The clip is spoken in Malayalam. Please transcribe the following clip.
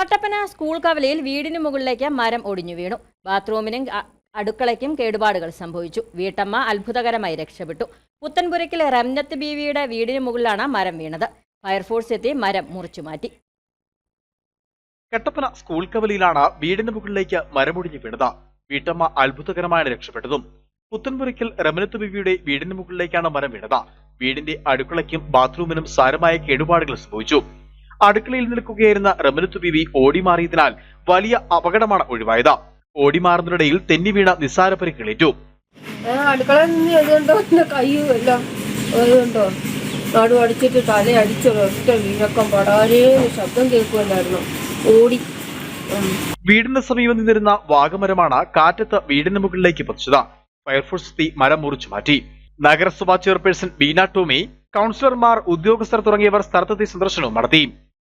കട്ടപ്പന സ്കൂൾ കവലയിൽ വീടിന് മുകളിലേക്ക് മരം ഒടിഞ്ഞു വീണു. ബാത്റൂമിനും അടുക്കളയ്ക്കും കേടുപാടുകൾ സംഭവിച്ചു. വീട്ടമ്മ അത്ഭുതകരമായി രക്ഷപ്പെട്ടു. പുത്തൻപുരയ്ക്കിലെ റംനത്ത് ബീവിയുടെ വീടിന് മുകളിലാണ് മരം വീണത്. ഫയർഫോഴ്സ് എത്തി മരം മുറിച്ചു മാറ്റി. കട്ടപ്പന സ്കൂൾ കവലയിലാണ് വീടിന് മുകളിലേക്ക് മരമൊടിഞ്ഞു വീണത്. വീട്ടമ്മ അത്ഭുതകരമായി രക്ഷപ്പെട്ടതും പുത്തൻപുരയ്ക്കൽ രമനത്ത് ബീവിയുടെ വീടിന് മുകളിലേക്കാണ് മരം വീണത്. വീടിന്റെ അടുക്കളയ്ക്കും ബാത്റൂമിനും സാരമായ കേടുപാടുകൾ സംഭവിച്ചു. അടുക്കളയിൽ നിൽക്കുകയായിരുന്ന റമനത്ത് ബിബി ഓടിമാറിയതിനാൽ വലിയ അപകടമാണ് ഒഴിവായത്. ഓടിമാറുന്നതിനിടയിൽ തെന്നി വീണ നിസ്സാര പരിക്കേറ്റു അടുക്കളയിൽ നിന്ന് ചെയ്തുകൊണ്ടോ എന്റെ കൈയും എല്ലാം അതുകൊണ്ടോ നടു അടിച്ചിട്ട് തല അടിച്ചൊരു ഒറ്റ വീഴക്കം പടാരേ ശബ്ദം കേൾക്കുമല്ലായിരുന്നു ഓടി. വീടിന് സമീപം നിന്നിരുന്ന വാഗമരമാണ് കാറ്റത്ത് വീടിന് മുകളിലേക്ക് പതിച്ചത്. ഫയർഫോഴ്സ് എത്തി മരം മുറിച്ചു മാറ്റി. നഗരസഭാ ചെയർപേഴ്സൺ ബീന ടോമി കൗൺസിലർമാർ ഉദ്യോഗസ്ഥർ തുടങ്ങിയവർ സ്ഥലത്തെത്തി സന്ദർശനവും നടത്തി.